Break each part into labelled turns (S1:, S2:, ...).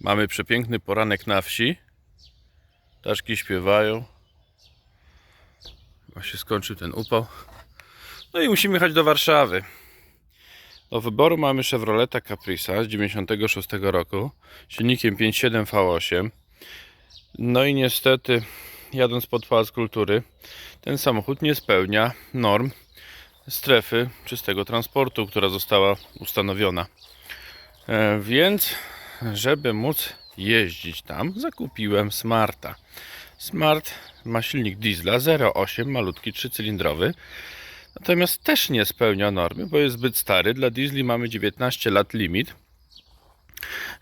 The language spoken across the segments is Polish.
S1: Mamy przepiękny poranek na wsi. Ptaszki śpiewają. Właśnie skończył ten upał. No i musimy jechać do Warszawy. Do wyboru mamy Chevroleta Caprisa z 96 roku. Silnikiem 5.7 V8. No i niestety, jadąc pod Pałac Kultury, ten samochód nie spełnia norm strefy czystego transportu, która została ustanowiona. E, Więc, żeby móc jeździć tam, zakupiłem Smarta. Smart ma silnik diesla 0,8, malutki, trzycylindrowy. Natomiast też nie spełnia normy, bo jest zbyt stary. Dla diesli mamy 19 lat limit.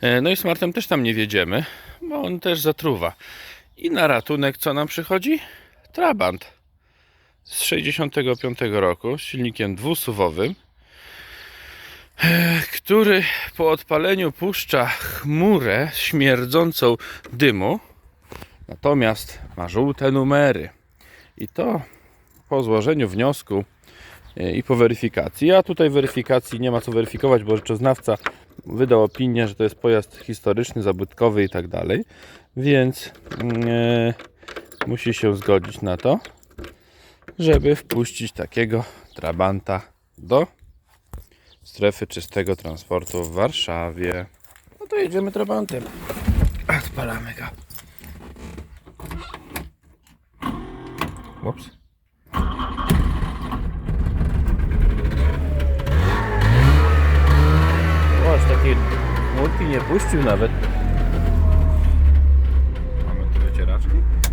S1: E, No i Smartem też tam nie wiedziemy, bo on też zatruwa. I na ratunek co nam przychodzi? Trabant z 65 roku z silnikiem dwusuwowym, który po odpaleniu puszcza chmurę śmierdzącą dymu, natomiast ma żółte numery. I to po złożeniu wniosku e, i po weryfikacji. Ja tutaj weryfikacji nie ma co weryfikować, bo rzeczoznawca wydał opinię, że to jest pojazd historyczny, zabytkowy i tak dalej, więc e, musi się zgodzić na to żeby wpuścić takiego trabanta do strefy czystego transportu w Warszawie. No to jedziemy trabantem. Odpalamy go. Ups. O, aż takie nie puścił nawet. Mamy tu wycieraczki?